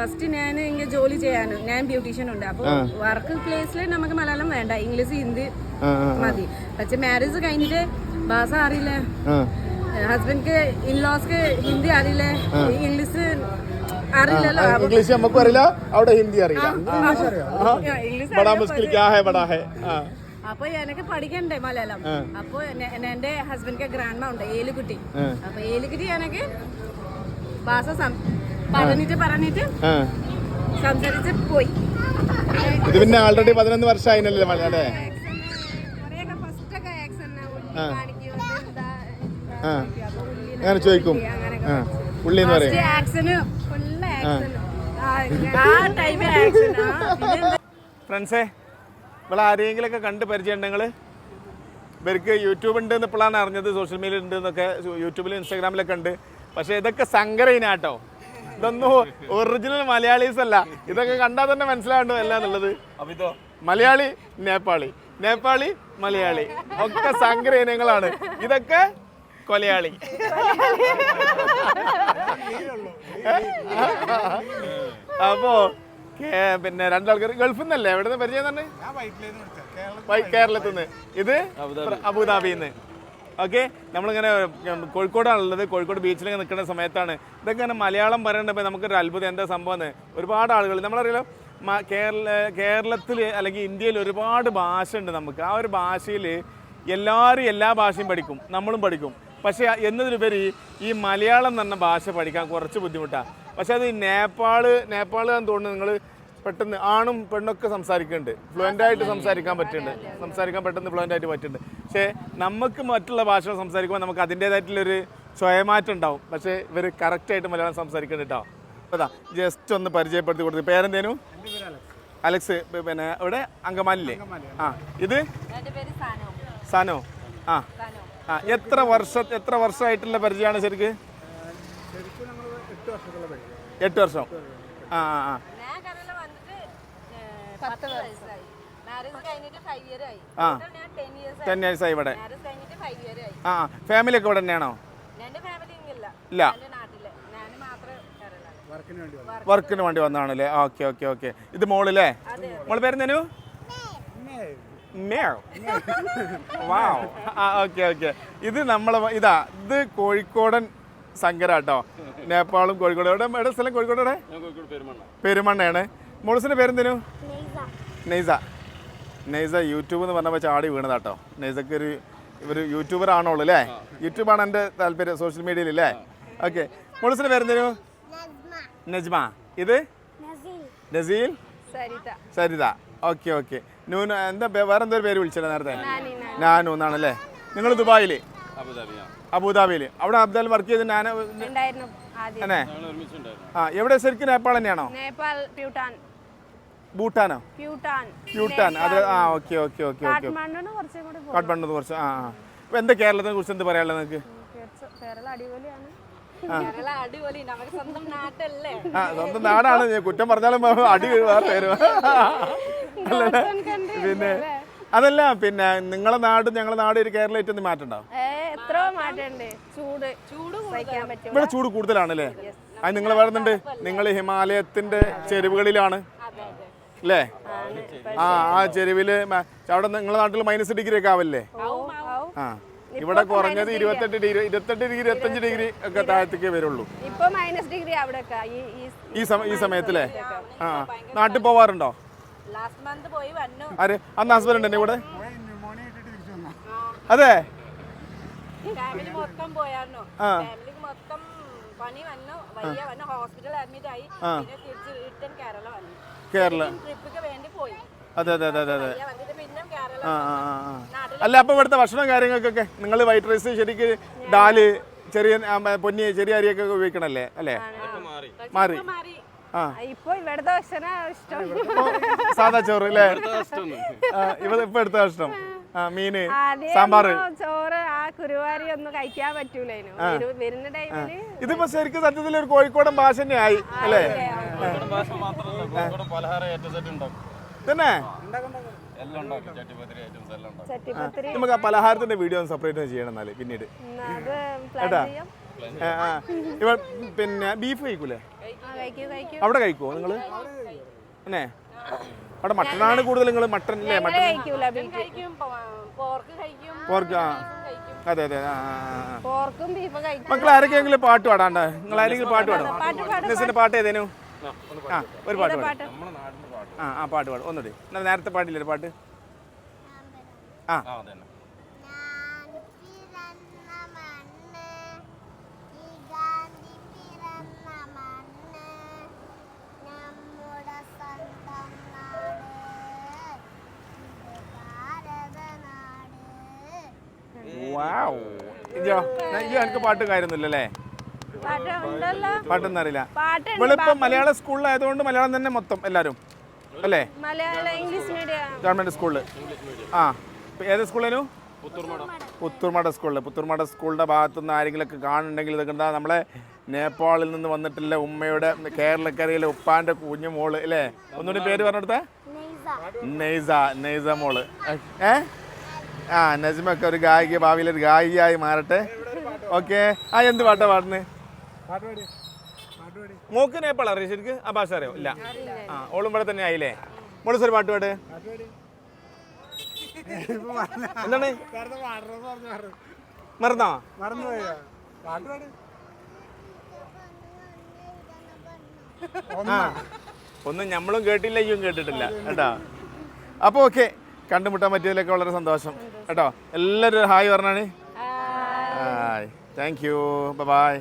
First ഞാൻ ഇങ്ങനെ ജോലി ചെയ്യാനും ഞാൻ ബ്യൂട്ടീഷ്യൻ ഉണ്ട്. അപ്പോൾ വർക്ക് പ്ലേസിൽ നമുക്ക് മലയാളം വേണ്ട ഇംഗ്ലീഷ് ഹിന്ദി മതി. പക്ഷെ മാരേജ് കഴിഞ്ഞിട്ട് ഭാഷ അറിയില്ല? ഹസ്ബൻഡ് ഇൻലോസ്ക്ക് ഹിന്ദി അറിയില്ല? ഇംഗ്ലീഷ് അറിയില്ലല്ലോ. അപ്പൊ- ഇംഗ്ലീഷ് നമുക്കും അറിയില്ല അവിടെ ഹിന്ദി അറിയില്ല. അപ്പൊ എനിക്ക് പഠിക്കണ്ടേ മലയാളം? അപ്പൊ എന്റെ ഹസ്ബൻഡ് ഗ്രാൻഡ് ഉണ്ട് ഏലുകുട്ടി. അപ്പൊ ഏലുകുട്ടി എനിക്ക് ഭാഷ പറഞ്ഞിട്ട് പറഞ്ഞിട്ട് ആ. സംസാരിച്ച് പോയി. ഇത് പിന്നെ ആൾറെഡി പതിനൊന്ന് വർഷമായിനല്ലേ മല അല്ലേ? ആ അങ്ങനെ ചോദിക്കും. പുള്ളി ഉള്ളി എന്ന് പറയും. ഫ്രണ്ട്സേ ഇവിടെ ആരെങ്കിലൊക്കെ കണ്ട് പരിചയം നിങ്ങൾ ഇവർക്ക് യൂട്യൂബ് ഉണ്ട് എന്ന് ഇപ്പോഴാണ് അറിഞ്ഞത് സോഷ്യൽ മീഡിയ ഉണ്ട് എന്നൊക്കെ യൂട്യൂബിലും ഇൻസ്റ്റാഗ്രാമിലൊക്കെ ഉണ്ട്. പക്ഷേ ഇതൊക്കെ സങ്കരയിനാട്ടോ. ഇതൊന്നും ഒറിജിനൽ മലയാളീസ് അല്ല. ഇതൊക്കെ കണ്ടാൽ തന്നെ മനസ്സിലാകണ്ടോ അല്ല എന്നുള്ളത്? മലയാളി നേപ്പാളി. നേപ്പാളി മലയാളി. ഒക്കെ സങ്കര ഇനങ്ങളാണ് ഇതൊക്കെ കൊലയാളി. അപ്പോ കേ- പിന്നെ രണ്ടാൾക്കാർ ഗൾഫിൽ നിന്നല്ലേ? എവിടെ നിന്ന് പരിചയം തന്നെ? കേരളത്തിൽ നിന്ന് ഇത് അബുദാബിയിൽ നിന്ന് ഓക്കെ നമ്മളിങ്ങനെ കോഴിക്കോടാണുള്ളത്. കോഴിക്കോട് ബീച്ചിലൊക്കെ നിൽക്കുന്ന സമയത്താണ്. ഇതൊക്കെ ഇങ്ങനെ മലയാളം പറയേണ്ടപ്പോൾ നമുക്കൊരു അത്ഭുതം. എന്താ സംഭവം ഒരുപാട് ആളുകൾ നമ്മളറിയാലോ കേരള കേരളത്തിൽ അല്ലെങ്കിൽ ഇന്ത്യയിൽ ഒരുപാട് ഭാഷ ഉണ്ട് നമുക്ക്. ആ ഒരു ഭാഷയിൽ എല്ലാവരും എല്ലാ ഭാഷയും പഠിക്കും. നമ്മളും പഠിക്കും. പക്ഷേ എന്നതിലുപരി ഈ മലയാളം എന്ന് ഭാഷ പഠിക്കാൻ കുറച്ച് ബുദ്ധിമുട്ടാണ് പക്ഷേ അത് നേപ്പാൾ നേപ്പാൾ എന്ന് തോന്നുന്നു നിങ്ങൾ പെട്ടെന്ന് ആണും പെണ്ണൊക്കെ സംസാരിക്കുന്നുണ്ട്. ഫ്ലുവന്റ് ആയിട്ട് സംസാരിക്കാൻ പറ്റുന്നുണ്ട്. സംസാരിക്കാൻ പെട്ടെന്ന് ഫ്ലുവന്റ് ആയിട്ട് പറ്റുന്നുണ്ട്. പക്ഷേ നമുക്ക് മറ്റുള്ള ഭാഷകൾ സംസാരിക്കുമ്പോൾ നമുക്ക് അതിന്റേതായിട്ടുള്ളൊരു സ്വയമാറ്റം ഉണ്ടാവും. പക്ഷേ ഇവർ കറക്റ്റായിട്ട് മലയാളം സംസാരിക്കുന്നുണ്ട് കേട്ടോ അതാ ജസ്റ്റ് ഒന്ന് പരിചയപ്പെടുത്തി കൊടുത്തു. പേരെന്തേനു? അലക്സ്. പിന്നെ ഇവിടെ അങ്കമാലില്ലേ ആ ഇത്? സാനോ. ആ. ആ എത്ര വർഷ എത്ര വർഷമായിട്ടുള്ള പരിചയമാണ് ശരിക്ക്? എട്ട് വർഷം. ആ ആ ആ ഞാൻ കേരള വന്നിട്ട് പത്ത് വയസ്സായി. ആ. ടെൻ ഇയേഴ്സ് ആയി. ഇവിടെ. ആ ഫാമിലി ഒക്കെ ഇവിടെ തന്നെയാണോ? ഇല്ല. ഇല്ല. എന്റെ നാട്ടിൽ. ഞാൻ മാത്രം കേരള വർക്കിന് വേണ്ടി വന്നതാണല്ലേ? Okay okay okay. ഇത് മോളല്ലേ മോൾ പേരെന്തേനു? മേവ്. വാവ്. ആ ഓക്കെ ഓക്കെ. ഇത് നമ്മളെ ഇതാ ഇത് കോഴിക്കോടൻ സങ്കര കേട്ടോ. നേപ്പാളും കോഴിക്കോട്. എവിടെ എവിടെ സ്ഥലം കോഴിക്കോട് എവിടെ? പെരുമണ്ണയാണ്. മോളിസിന്റെ പേരെന്തേനു? നെയ്സ. നെയ്സ. യൂട്യൂബ് എന്ന് പറഞ്ഞപ്പോൾ ചാടി വീണതാട്ടോ. നെയ്സക്ക് ഒരു ഒരു യൂട്യൂബർ ആണോളൂ അല്ലേ യൂട്യൂബാണ് എന്റെ താല്പര്യം സോഷ്യൽ മീഡിയയിൽ അല്ലേ ഓക്കെ. മുളിസിന് പേരെന്തേനു? നജ്മ. ഇത്? നസീൽ. സരിത. സരിത. Okay okay. നൂന എന്താ വേറെ എന്തൊരു പേര് വിളിച്ചത് നേരത്തെ? നാനു എന്നാണല്ലേ നിങ്ങൾ ദുബായിൽ അബുദാബിയിൽ അവിടെ അബ്ദാൽ വർക്ക് ചെയ്ത് ഞാൻ ഉണ്ടായിരുന്നു ആദ്യം. അല്ലേ? ആ എവിടെ ശരിക്കും നേപ്പാൾ തന്നെയാണോ? നേപ്പാൾ ഭൂട്ടാനോ? ഭൂട്ടാൻ. അത് ആ okay okay okay okay. Kathmandu കുറച്ച് ആ ആ. അപ്പോൾ എന്താ കേരളത്തിനെ കുറിച്ച് എന്ത് പറയാനുള്ളത് നിങ്ങൾക്ക് കേരള അടിപൊളിയാണ്. കേരള അടിപൊളി. നമുക്ക് സ്വന്തം നാട്ടല്ലേ? ആ സ്വന്തം നാടാണ്. ഞാൻ കുറ്റം പറഞ്ഞാലും അടി വേറെ തരും. അല്ലല്ലേ പിന്നെ അതല്ല പിന്നെ നിങ്ങളെ നാടും ഞങ്ങളെ നാട് ഒരു കേരള ഏറ്റവും മാറ്റം ഉണ്ടാവും ഏ ചൂട്. കൂടുതലാണ്. അല്ലേ പറ്റും ഇവിടെ ചൂട് കൂടുതലാണല്ലേ? അത് നിങ്ങൾ പറയുന്നുണ്ട് നിങ്ങൾ ഹിമാലയത്തിന്റെ ചെരുവുകളിലാണ്. അല്ലേ ആ ആ ചെരുവിൽ അവിടെ നിങ്ങളെ നാട്ടിൽ മൈനസ് ഡിഗ്രി ഒക്കെ ആവല്ലേ? ആവും ആവും ആ ഇവിടെ കുറഞ്ഞത് ഇരുപത്തെട്ട് ഡിഗ്രി ഇരുപത്തെട്ട് ഡിഗ്രി ഇരുപത്തഞ്ച് ഡിഗ്രി ഒക്കെ താഴത്തേക്ക് വരുള്ളൂ. ഇപ്പൊ മൈനസ് ഡിഗ്രി അവിടെ ഈ ഈ സമ ഈ സമയത്തില്ലേ ആ നാട്ടിൽ പോവാറുണ്ടോ? ലാസ്റ്റ് മന്ത് പോയി വന്നു. ആര്? അന്ന് ഹസ്ബൻഡ് ഉണ്ടോ ഇവിടെ? അതെ. ഫാമിലി മൊത്തം പോയായിരുന്നു ആ. പണി വന്നു വയ്യ വന്നു ഹോസ്പിറ്റൽ അഡ്മിറ്റ് ആയി. പിന്നെ തിരിച്ച് റിട്ടേൺ കേരള വന്നു. കേരള. ട്രിപ്പിക്ക് വേണ്ടി പോയി. അതെ അതെ അതെ അതെ അതെ. അല്ല അപ്പൊ ഇവിടുത്തെ ഭക്ഷണം കാര്യങ്ങൾക്കൊക്കെ നിങ്ങൾ വൈറ്റ് റൈസ് ശരിക്ക് ഡാൽ ചെറിയ പൊന്നി ചെറിയ അരിയൊക്കെ ഉപയോഗിക്കണല്ലേ? അല്ലേ? മാറി. ഇപ്പൊ ഇവിടുത്തെ ഇപ്പൊ ചോറ് അല്ലേ? ഇവിടെ ഇപ്പൊ എടുത്ത ഭക്ഷണം മീന് സാമ്പാർ. സാമ്പാറ് ചോറ് ആ കുരുവാരി ഒന്നും കഴിക്കാൻ പറ്റൂലേനു വരു- വരുന്ന ടൈമിൽ ഇതിപ്പോ ശരിക്കും സത്യത്തിൽ ഒരു കോഴിക്കോടൻ ഭാഷ തന്നെ ആയി അല്ലേ? തന്നെ? നമുക്ക് ആ പലഹാരത്തിന്റെ വീഡിയോ ഒന്ന് സെപ്പറേറ്റ് ചെയ്യണം എന്നാൽ പിന്നീട്. കേട്ടാ അത് പ്ലാൻ ചെയ്യാം. ആ, ആ. ഇവ പിന്നെ ബീഫ് കഴിക്കൂലേ? കഴിക്കൂ കഴിക്കൂ. അവിടെ കഴിക്കുവോ നിങ്ങൾ? അല്ലേ? അവിടെ മട്ടനാണ് കൂടുതൽ നിങ്ങൾ മട്ടൻ അല്ലേ മട്ടൻ കഴിക്കും പോർക്ക് കഴിക്കും പോർക്ക് ആ. അതെ അതെ ആ മക്കൾ ആരൊക്കെയെങ്കിലും പാട്ട് പാടാണ്ട്? നിങ്ങൾ ആരെങ്കിലും പാട്ട് പാടും? നെസിന്റെ പാട്ട് ഏതേനു? ആ ഒരു പാട്ട് പാടും. ആ ആ പാട്ട് പാടും. ഒന്നുകൂടി. എന്നാ നേരത്തെ പാടില്ലേ ഒരു പാട്ട്? ആ വാവ് ഇജോ ഇജോ എനിക്ക് പാട്ട് കാര്യമൊന്നുമില്ലല്ലേ? പാട്ട് ഉണ്ടല്ലോ പാട്ടൊന്നും അറിയില്ല ഇവളിപ്പം മലയാള സ്കൂളിലായതുകൊണ്ട് മലയാളം തന്നെ മൊത്തം എല്ലാരും അല്ലേ? Government English medium. ഗവൺമെന്റ് സ്കൂളിൽ ആ ഏത് സ്കൂളിനു പുത്തൂർമട സ്കൂളിൽ പുത്തൂർമട സ്കൂളിന്റെ ഭാഗത്തുനിന്ന് ആരെങ്കിലുമൊക്കെ കാണുന്നുണ്ടെങ്കിൽ ഇതൊക്കെ എന്താ നമ്മളെ നേപ്പാളിൽ നിന്ന് വന്നിട്ടില്ല ഉമ്മയുടെ കേരളക്കരയിലെ ഉപ്പാന്റെ കുഞ്ഞു മോൾ അല്ലേ ഒന്നുകൂടി പേര് പറഞ്ഞെടുത്തേ നെയ്സ നെയ്സ മോൾ. ഏ? ആ നജ്മൊക്കെ ഒരു ഗായിക ഭാവിയിൽ ഒരു ഗായികയായി മാറട്ടെ. ഓക്കെ. ആ എന്ത് പാട്ടാ പാടുന്നത് മോക്ക് എപ്പോഴാ അറിയാം ശരിക്ക്? ആ ഭാഷ അറിയോ? ഇല്ല. ആ ഓളും ഇവിടെ തന്നെ ആയില്ലേ? മോളിസ് ഒരു പാട്ട് പാട്. എന്താണ്? മറന്നോ? ഒന്നും നമ്മളും കേട്ടില്ല ഇയും കേട്ടിട്ടില്ല. കേട്ടോ? അപ്പോൾ ഓക്കെ. കണ്ടുമുട്ടാൻ പറ്റിയതിലൊക്കെ വളരെ സന്തോഷം. കേട്ടോ? എല്ലാവരും ഹായ് പറഞ്ഞാണ്. ഹായ്. Thank you by